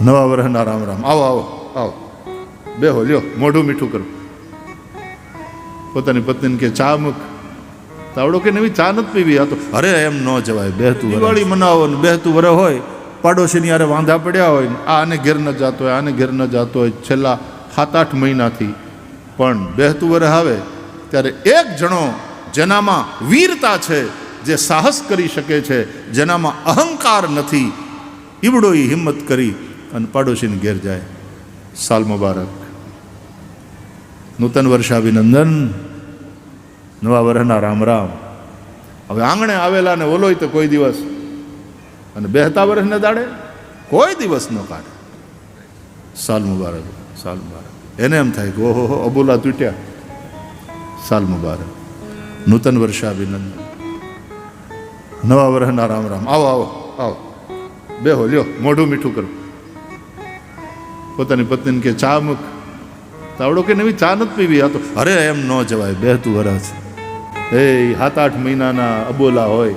નવા વરહના રામ રામ. આવો આવો આવો. બેહો, લ્યો, મોઢું મીઠું કરો. પોતાની પત્નીને કે, ચા મૂક. તાવડો કે નવી ચા નથી પીવી. આ તો અરે એમ ન જવાય, બેહતું દિવાળી મનાવો ને, બેહતું વરે હોય, પાડોશીની યારે વાંધા પડ્યા હોય ને આને ઘેર ન જતો હોય, આને ઘેર ન જાતો હોય, છેલ્લા સાત આઠ મહિનાથી. પણ બેહતું વરે આવે, ત્યારે એક જણો જેનામાં વીરતા છે, જે સાહસ કરી શકે છે, જેનામાં અહંકાર નથી ઈવડો હિંમત કરી અને પાડોશીને ઘેર જાય. સાલ મુબારક. નૂતન વર્ષાભિનંદન. નવા વર્ષના રામ રામ. હવે આંગણે આવેલા ને ઓલોય તો કોઈ દિવસ અને બેહતા વર્ષને દાડે કોઈ દિવસ ન કાઢે. સાલ મુબારક સાલ મુબારક. એને એમ થાય કે ઓહો અબોલા તૂટ્યા. સાલ મુબારક. નૂતન વર્ષાભિનંદન. નવા વર્ષના રામ રામ. આવો આવો આવો. બેહો, લ્યો, મોઢું મીઠું કરો. પોતાની પત્નીને કે, ચા મૂક. તાવડો કે નવી ચા નથી પીવી? આ તો, અરે, એમ ન જવાય બેહતું વરસ એ સાત આઠ મહિનાના અબોલા હોય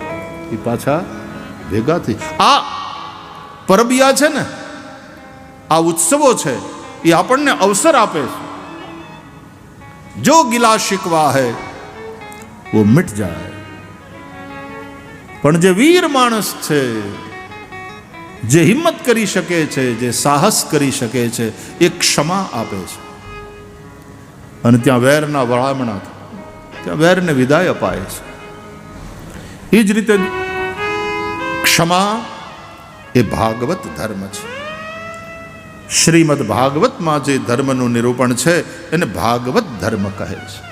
એ પાછા ભેગા થઈ. આ પરબિયા છે ને, આ ઉત્સવો છે એ આપણને અવસર આપે છે. જો ગિલા શીખવા હે, વો મિટ જાય. પણ જે વીર માણસ છે જે હિંમત કરી શકે છે, જે સાહસ કરી શકે છે, એ ક્ષમા આપે છે. અને ત્યાં વેરના વળામણા ત્યાં વેરને વિદાય અપાય છે. એ જ રીતે ક્ષમા એ ભાગવત ધર્મ છે. શ્રીમદ ભાગવતમાં જે ધર્મનું નિરૂપણ છે, એને ભાગવત ધર્મ કહે છે.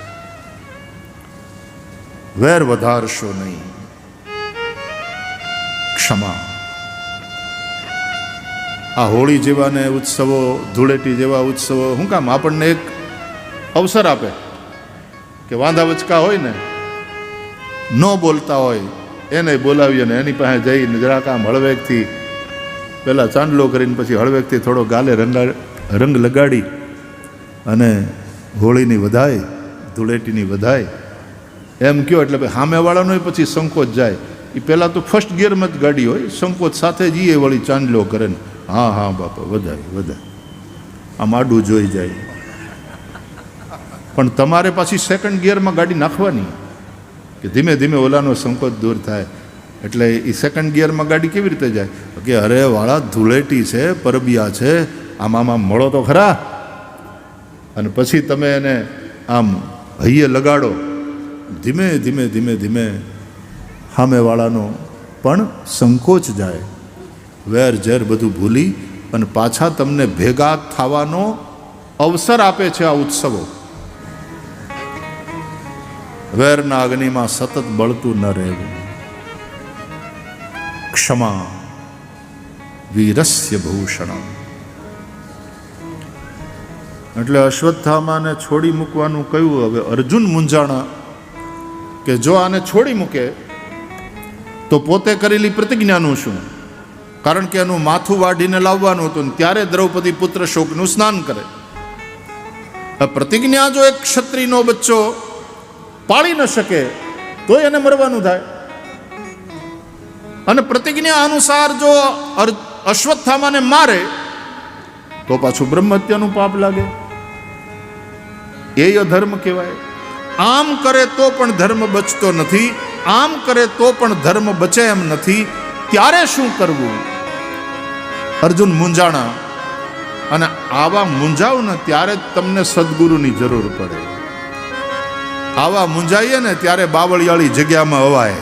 વેર વધારશો નહીં. ક્ષમા. આ હોળી જેવા ને ઉત્સવો, ધૂળેટી જેવા ઉત્સવો શું કામ આપણને એક અવસર આપે કે વાંધા વચકા હોય ને, ન બોલતા હોય, એને બોલાવીએ અને એની પાસે જઈને જરાક આમ હળવેકથી પહેલાં ચાંદલો કરીને પછી હળવેકથી થોડો ગાલે રંગા, રંગ લગાડી અને હોળીની વધાય, ધૂળેટીની વધાય. એમ કયો એટલે ભાઈ સામેવાળાનો પછી સંકોચ જાય. એ પહેલાં તો ફર્સ્ટ ગિયરમાં જ ગાડી હોય, સંકોચ સાથે જ એ વળી ચાંદલો કરે ને. હા હા, બાપા વધાય વધાય આમ આડું જોઈ જાય. પણ તમારે પાછી સેકન્ડ ગિયરમાં ગાડી નાખવાની. કે ધીમે ધીમે ઓલાનો સંકોચ દૂર થાય. એટલે એ સેકન્ડ ગિયરમાં ગાડી કેવી રીતે જાય? કે અરે, વાળા ધૂળેટી છે, પરબિયા છે, આમ આમ મળો તો ખરા. અને પછી તમે એને આમ હૈયે લગાડો. ધીમે ધીમે ધીમે ધીમે સામેવાળાનો પણ સંકોચ જાય. વેર ઝેર બધું ભૂલી અને પાછા તમને ભેગા થવાનો અવસર આપે છે આ ઉત્સવો. વેરના અગ્નિમાં સતત બળતું ન રહેવું. ક્ષમા વીરસ્ય ભૂષણ એટલે અશ્વત્થામાને છોડી મૂકવાનું કહ્યું. હવે અર્જુન મૂંઝાણા કે જો આને છોડી મૂકે, તો પોતે કરેલી પ્રતિજ્ઞાનું શું? કારણ કે એનું માથું વાઢીને લાવવાનું હતું ત્યારે દ્રૌપદી પુત્ર શોકનું સ્નાન કરે. પ્રતિજ્ઞા જો એક ક્ષત્રિયનો બચ્ચો પાળી ન શકે તો એને મરવાનું થાય. અને પ્રતિજ્ઞા અનુસાર જો અશ્વત્થામાને મારે, તો પાછું બ્રહ્મહત્યાનું પાપ લાગે. એ અધર્મ કહેવાય. આમ કરે તો પણ ધર્મ બચતો નથી, આમ કરે તો પણ ધર્મ બચે એમ નથી, ત્યારે શું કરવું? અર્જુન મૂંઝાણા. અને આવા મૂંઝાવ ને ત્યારે તમને સદગુરુની જરૂર પડે. આવા મૂંઝાઈએ ને ત્યારે બાવળિયાળી જગ્યામાં અવાય.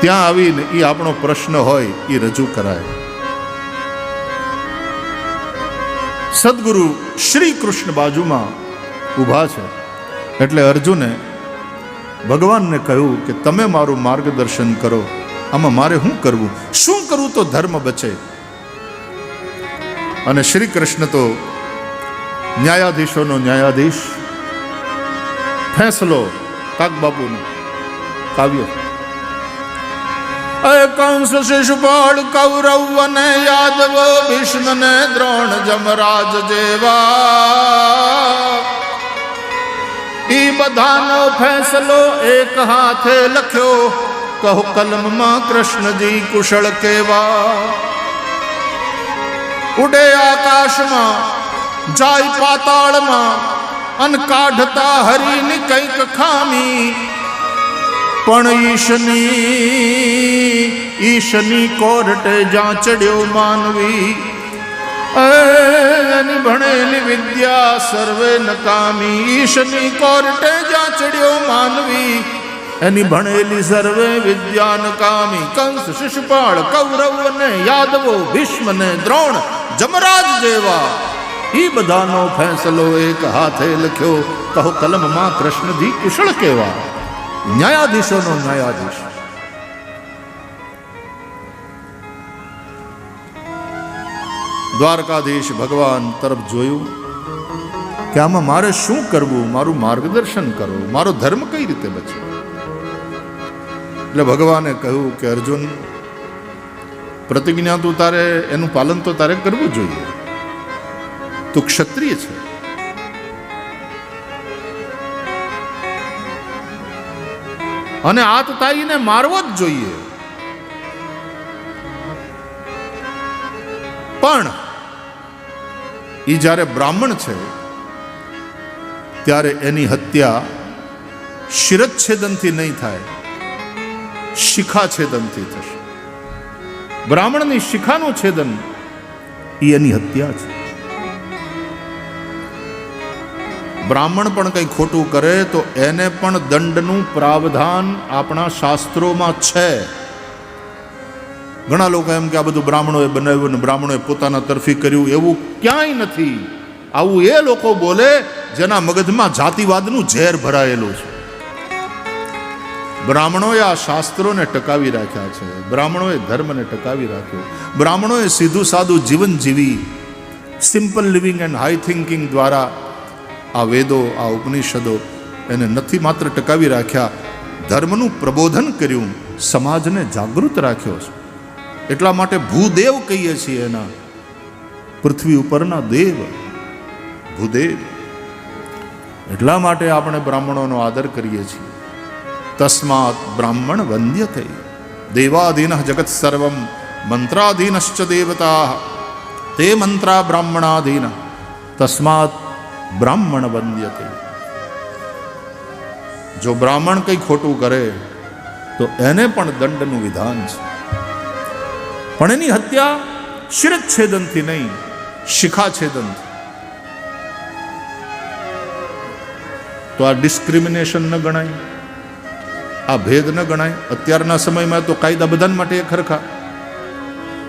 ત્યાં આવીને એ આપણો પ્રશ્ન હોય એ રજૂ કરાય. સદગુરુ શ્રી કૃષ્ણ બાજુમાં ઊભા છે. એટલે અર્જુને ભગવાનને કહ્યું કે તમે મારું માર્ગદર્શન કરો. આમાં મારે શું કરવું? શું કરવું તો ધર્મ બચે? અને શ્રી કૃષ્ણ તો ન્યાયાધીશોનો ન્યાયાધીશ. ફેંસલો કાક બાપુનો કાવ્ય કંસ શિશુપાળ કૌરવ યાદવ ભીષ્મ ને દ્રોણ જમરાજ જેવા. બધાનો ફેસલો એક હાથે લખ્યો, કહો કલમમાં કૃષ્ણજી કુશળ કેવા. ઉડે આકાશમાં, જાય પાતાળમાં, અન કાઢતા હરીની કંઈક ખામી. પણ ઈશની ઈશની કોર્ટે જ્યાં ચડ્યો માનવી. એની ભણેલી વિદ્યા સર્વે નકામી ઈશની કોર્ટે જ્યાં ચડ્યો માનવી. એની ભણેલી સર્વે વિદ્યા નકામી. કંસ, શિશુપાળ, કૌરવ ને યાદવો, ભીષ્મ ને દ્રોણ, જમરાજ જેવા. ઈ બધાનો ફેંસલો એક હાથે લખ્યો કહો કલમમાં કૃષ્ણજી કુશળ કેવા? ન્યાયાધીશોનો ન્યાયાધીશ. દ્વારકાધીશ ભગવાન તરફ જોયું કે આમાં મારે શું કરવું? મારું માર્ગદર્શન કરો. મારો ધર્મ કઈ રીતે બચે? એટલે ભગવાને કહ્યું કે, અર્જુન, પ્રતિજ્ઞા તું તારે, એનું પાલન તો તારે કરવું જોઈએ. તું ક્ષત્રિય છે. અને આતતાઈને મારવો જ જોઈએ. પણ એ જ્યારે બ્રાહ્મણ છે, ત્યારે એની હત્યા શિરચ્છેદનથી નહીં થાય, શિખાછેદનથી થશે. બ્રાહ્મણની શિખાનું છેદન એ એની હત્યા છે. બ્રાહ્મણ પણ કંઈ ખોટું કરે તો એને પણ દંડનું પ્રાવધાન આપણા શાસ્ત્રોમાં છે. ઘણા લોકો એમ કે આ બધું બ્રાહ્મણોએ બનાવ્યું ને બ્રાહ્મણોએ પોતાના તરફી કર્યું એવું ક્યાંય નથી. આવું એ લોકો બોલે જેના મગજમાં જાતિવાદનું ઝેર ભરાયેલું છે. બ્રાહ્મણોએ આ શાસ્ત્રોને ટકાવી રાખ્યા છે. બ્રાહ્મણોએ ધર્મને ટકાવી રાખ્યો. બ્રાહ્મણોએ સીધું સાદું જીવન જીવી. Simple living and high thinking દ્વારા આ વેદો, આ ઉપનિષદો એને નથી માત્ર ટકાવી રાખ્યા, ધર્મનું પ્રબોધન કર્યું, સમાજને જાગૃત રાખ્યો છે. એટલા માટે ભૂદેવ કહીએ છીએ એના. પૃથ્વી ઉપરના દેવ, ભૂદેવ. એટલા માટે આપણે બ્રાહ્મણોનો આદર કરીએ છીએ. તસ્માત બ્રાહ્મણ વંદ્ય થઈ દેવાધીન જગત સર્વમ, મંત્રાધીનશ્ચ દેવતા. તે મંત્રા બ્રાહ્મણાધીન, તસ્માત બ્રાહ્મણ વંદ્ય થઈ જો બ્રાહ્મણ કંઈ ખોટું કરે, તો એને પણ દંડનું વિધાન છે. પણ એની હત્યા શિરચ્છેદનથી નહીં શિખાછેદનથી તો આ ડિસ્ક્રિમિનેશન ન ગણાય, આ ભેદ ન ગણાય. અત્યારના સમયમાં તો કાયદા બધા માટે એક ખરખા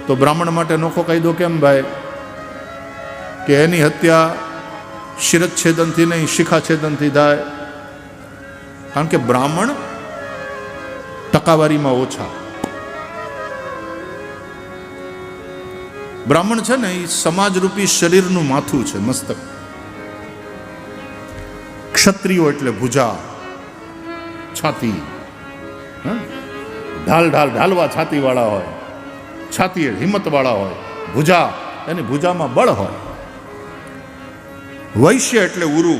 તો બ્રાહ્મણ માટે નોખો કાયદો કેમ ભાઈ? કે એની હત્યા શિરચ્છેદનથી નહીં, શિખાછેદનથી થાય. કારણ કે બ્રાહ્મણ ટકાવારીમાં ઓછા. બ્રાહ્મણ છે ને, એ સમાજરૂપી શરીરનું માથું છે, મસ્તક. ક્ષત્રિયો એટલે ભુજા, છાતી. ઢાલ ઢાલ ઢાલવા છાતી વાળા હોય છાતી હિંમત વાળા હોય, ભુજા, એની ભુજામાં બળ હોય. વૈશ્ય એટલે ઉરુ.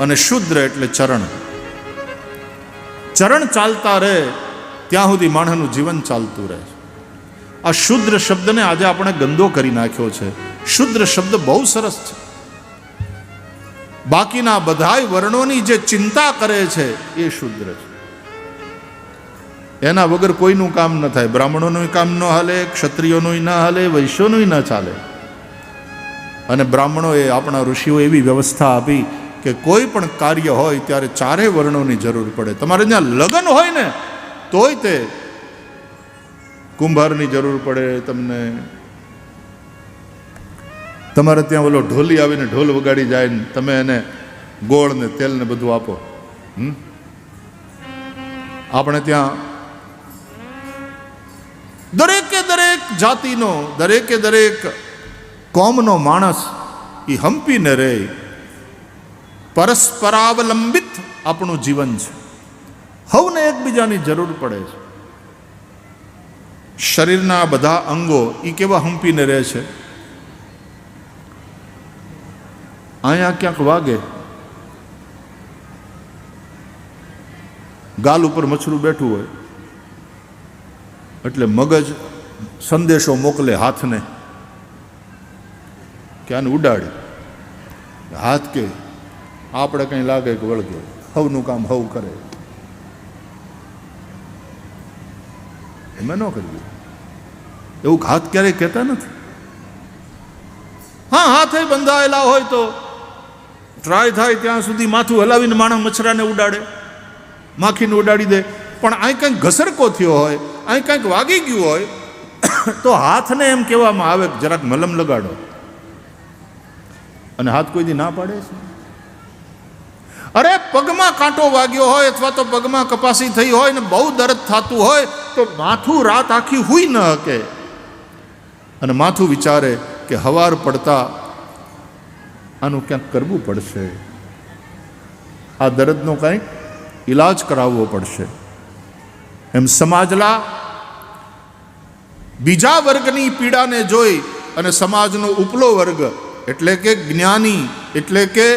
અને શુદ્ર એટલે ચરણ. ચરણ ચાલતા રહે ત્યાં સુધી માણસનું જીવન ચાલતું રહે આ શુદ્ર શબ્દને આજે આપણે ગંદો કરી નાખ્યો છે. શુદ્ર શબ્દ બહુ સરસ છે. બાકીના બધાય વર્ણોની જે ચિંતા કરે છે, એ શુદ્ર છે. એના વગર કોઈનું કામ ન થાય. બ્રાહ્મણોનું કામ ન હાલે, ક્ષત્રિયોનું ના હાલે, વૈશ્યોનું ન ચાલે. અને બ્રાહ્મણોએ આપણા ઋષિઓ એવી વ્યવસ્થા આપી કે કોઈ પણ કાર્ય હોય ત્યારે ચારે વર્ણોની જરૂર પડે. તમારે ત્યાં લગ્ન હોય ને તોય તે કુંભારની જરૂર પડે તમને. તમારે ત્યાં ઓલો ઢોલી આવીને ઢોલ વગાડી જાય ને તમે એને ગોળ ને તેલ ને બધું આપો? આપણે ત્યાં દરેકે દરેક જાતિનો, દરેકે દરેક કોમનો માણસ એ હંપીને રહે પરસ્પરાવલંબિત આપણું જીવન છે. હવને એકબીજાની જરૂર પડે છે. શરીરના બધા અંગો એ કેવા હંપીને રહે છે? અહીંયા ક્યાંક વાગે. ગાલ ઉપર મછરું બેઠું હોય. એટલે મગજ સંદેશો મોકલે હાથને. કે આને ઉડાડે. હાથ કે આપણે કંઈ લાગે કે વળગે. હવનું કામ હવ કરે. એમાં ન કરવી. એવું હાથ ક્યારેય કહેતા નથી. હા, હાથે બંધાયેલા હોય તો ટ્રાય થાય ત્યાં સુધી માથું હલાવીને માણસ મચ્છરાને ઉડાડે. માખીને ઉડાડી દે. પણ અહીં કંઈક ઘસરકો થયો હોય, અહીં કંઈક વાગી ગયું હોય, તો હાથને એમ કહેવામાં આવે જરાક મલમ લગાડો. અને હાથ કોઈ દી ના પાડે છે? પગમાં કાંટો વાગ્યો હોય અથવા તો પગમાં કપાસી થઈ હોય ને બહુ દર્દ થતું હોય, તો માથું રાત આખી હુઈ ન હકે. અને માથું વિચારે કે હવાર પડતા આનું ક્યાંક કરવું પડશે. આ દર્દનો કંઈક ઈલાજ કરાવવો પડશે. એમ સમાજલા બીજા વર્ગની પીડાને જોઈ અને સમાજનો ઉપલો વર્ગ, એટલે કે જ્ઞાની, એટલે કે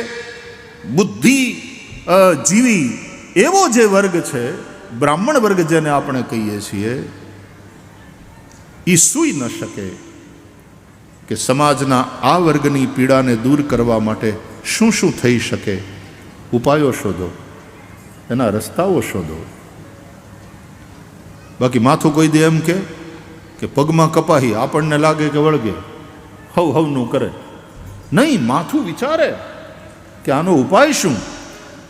બુદ્ધિ જીવી એવો જે વર્ગ છે, બ્રાહ્મણ વર્ગ જેને આપણે કહીએ છીએ એ સૂઈ ન શકે કે સમાજના આ વર્ગની પીડાને દૂર કરવા માટે શું શું થઈ શકે. ઉપાયો શોધો, એના રસ્તાઓ શોધો. બાકી માથું કોઈ દે એમ કે પગમાં કપાહી આપણને લાગે કે વળગે. હવ હવનું કરે. નહીં, માથું વિચારે કે આનો ઉપાય શું?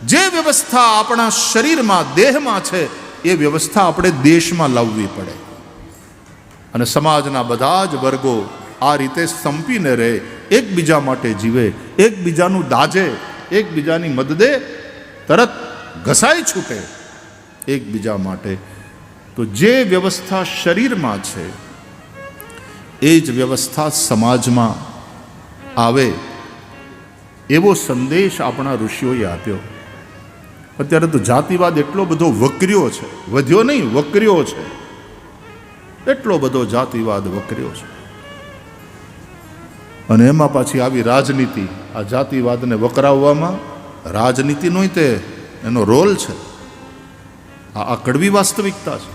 જે વ્યવસ્થા આપણા શરીરમાં, દેહમાં છે, એ વ્યવસ્થા આપણે દેશમાં લાવવી પડે. અને સમાજના બધા જ વર્ગો આ રીતે સંપીને રહે, એકબીજા માટે જીવે, એકબીજાનું દાજે, એકબીજાની મદદે તરત ઘસાઈ છૂટે એકબીજા માટે. તો જે વ્યવસ્થા શરીરમાં છે, એ જ વ્યવસ્થા સમાજમાં આવે એવો સંદેશ આપણા ઋષિઓએ આપ્યો. અત્યારે તો જાતિવાદ એટલો બધો વકર્યો છે. વધ્યો નહીં, વકર્યો છે. એટલો બધો જાતિવાદ વકર્યો છે. અને એમાં પાછી આવી રાજનીતિ. આ જાતિવાદને વકરાવવામાં રાજનીતિનો તે એનો રોલ છે. આ આ કડવી વાસ્તવિકતા છે.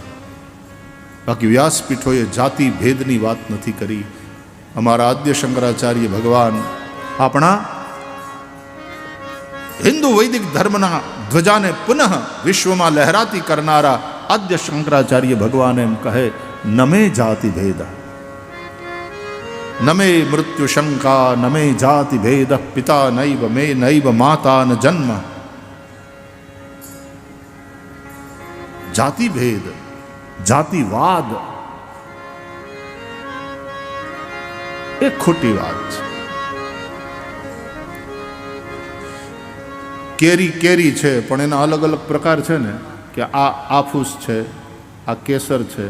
બાકી વ્યાસપીઠોએ જાતિ ભેદની વાત નથી કરી. અમારા આદ્ય શંકરાચાર્ય ભગવાન આપણા હિન્દુ વૈદિક ધર્મના ધ્વજાને પુનઃ વિશ્વમાં લહેરાતી કરનારા આદ્ય શંકરાચાર્ય ભગવાન એમ કહે નમે જાતિ ભેદ નમે મૃત્યુ શંકા નમે જાતિ ભેદ પિતા નૈવ મે નૈવ માતા ન જન્મ જાતિ ભેદ જાતિવાદ એ ખોટી વાત છે કેરી કેરી છે, પણ એના અલગ અલગ પ્રકાર છે ને, કે આ આફૂસ છે, આ કેસર છે,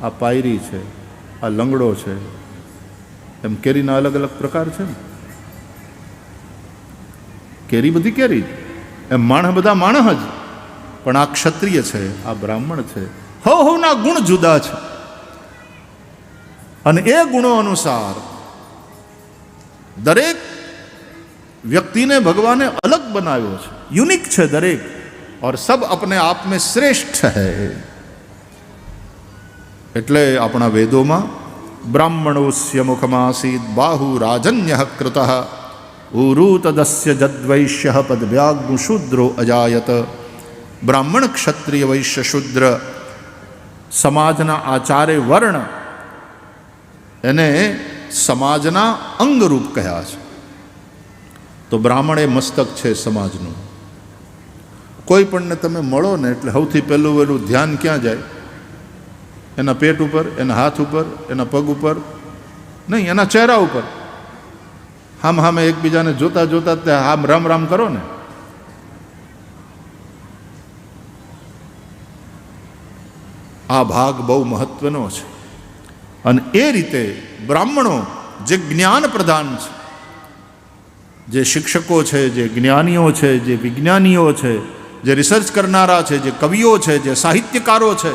આ પાયરી છે, આ લંગડો છે, એમ કેરીના અલગ અલગ પ્રકાર છે ને. કેરી બધી કેરી, એમ માણસ બધા માણસ જ, પણ આ ક્ષત્રિય છે, આ બ્રાહ્મણ છે હવ હવના ગુણ જુદા છે. અને એ ગુણો અનુસાર દરેક વ્યક્તિને ભગવાને અલગ બનાવ્યો છે યુનિક છે દરેક ઓર સબ અપને આપ મેં શ્રેષ્ઠ હૈ એટલે આપણા વેદોમાં બ્રાહ્મણોસ્ય મુખમાસીત બાહુ રાજન્ય કૃત ઉરૂતદસ્ય જદ્વૈશ્ય પદવ્યાગ્નુ શુદ્રો અજાયત બ્રાહ્મણ ક્ષત્રિય વૈશ્ય શુદ્ર સમાજના આચાર્ય વર્ણ એને સમાજના અંગરૂપ કહ્યા છે તો બ્રાહ્મણ એ મસ્તક છે સમાજનું. કોઈ પણને તમે મળો ને એટલે સૌથી પહેલું એનું ધ્યાન ક્યાં જાય? એના પેટ ઉપર, એના હાથ ઉપર, એના પગ ઉપર? નહીં, એના ચહેરા ઉપર. હામ હામે એકબીજાને જોતા જોતા તે આમ રામ રામ કરો ને. આ ભાગ બહુ મહત્વનો છે. અને એ રીતે બ્રાહ્મણો જે જ્ઞાન પ્રધાન છે જે શિક્ષકો છે, જે જ્ઞાનીઓ છે, જે વિજ્ઞાનીઓ છે, જે રિસર્ચ કરનારા છે, જે કવિઓ છે, જે સાહિત્યકારો છે,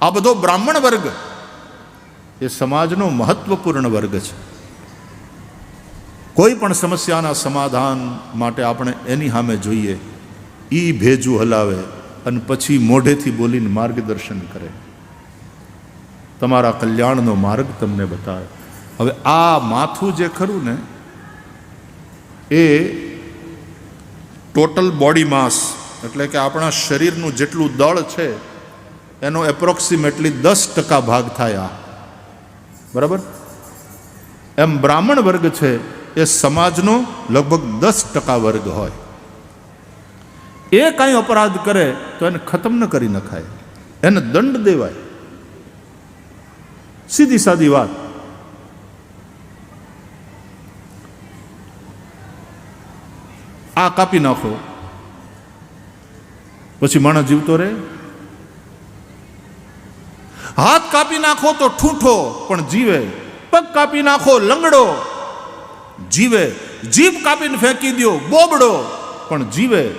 આ બધો બ્રાહ્મણ વર્ગ એ સમાજનો મહત્વપૂર્ણ વર્ગ છે. કોઈ પણ સમસ્યાના સમાધાન માટે આપણે એની સામે જોઈએ એ ભેજું હલાવે અને પછી મોઢેથી બોલીને માર્ગદર્શન કરે. તમારા કલ્યાણનો માર્ગ તમને બતાવે. હવે આ માથું જે ખરું ને એ ટોટલ બોડી માસ એટલે કે આપણા શરીરનું જેટલું દળ છે, એનો એપ્રોક્સિમેટલી દસ ટકા ભાગ થાય આ. બરાબર? એમ બ્રાહ્મણ વર્ગ છે, એ સમાજનો લગભગ દસ ટકા વર્ગ હોય. એ કાંઈ અપરાધ કરે, તો એને ખતમ ન કરી નખાય. એને દંડ દેવાય. સીધી સાદી વાત. આ કાપી નાખો. પછી માણસ જીવતો રહે. હાથ કાપી નાખો તો ઠૂંઠો, પણ જીવે. પગ કાપી નાખો, લંગડો. જીવે. જીભ કાપીને ફેંકી દો બોબડો. પણ જીવે.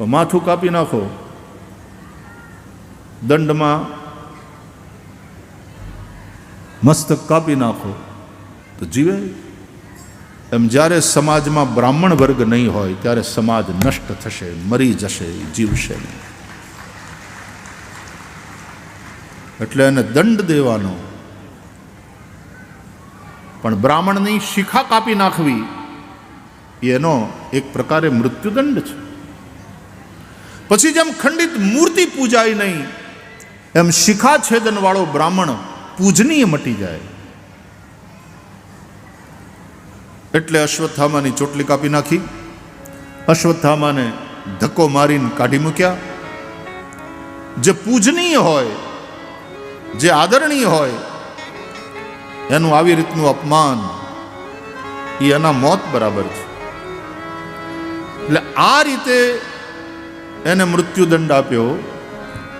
માથું કાપી નાખો. દંડમાં મસ્તક કાપી નાખો. તો જીવે. એમ જ્યારે સમાજમાં બ્રાહ્મણ વર્ગ નહીં હોય, ત્યારે સમાજ નષ્ટ થશે, મરી જશે, જીવશે નહીં. એટલે એને દંડ દેવાનો. પણ બ્રાહ્મણની શિખા કાપી નાખવી એનો એક પ્રકારે મૃત્યુદંડ છે. પછી જેમ ખંડિત મૂર્તિ પૂજાય નહીં, એમ શિખા છેદનવાળો બ્રાહ્મણ પૂજનીય મટી જાય. એટલે અશ્વત્થામાની ચોટલી કાપી નાખી. અશ્વત્થામાને ધક્કો મારીને કાઢી મૂક્યા. જે પૂજનીય હોય, જે આદરણીય હોય, એનું આવી રીતનું અપમાન એ એના મોત બરાબર છે. એટલે આ રીતે એને મૃત્યુદંડ આપ્યો.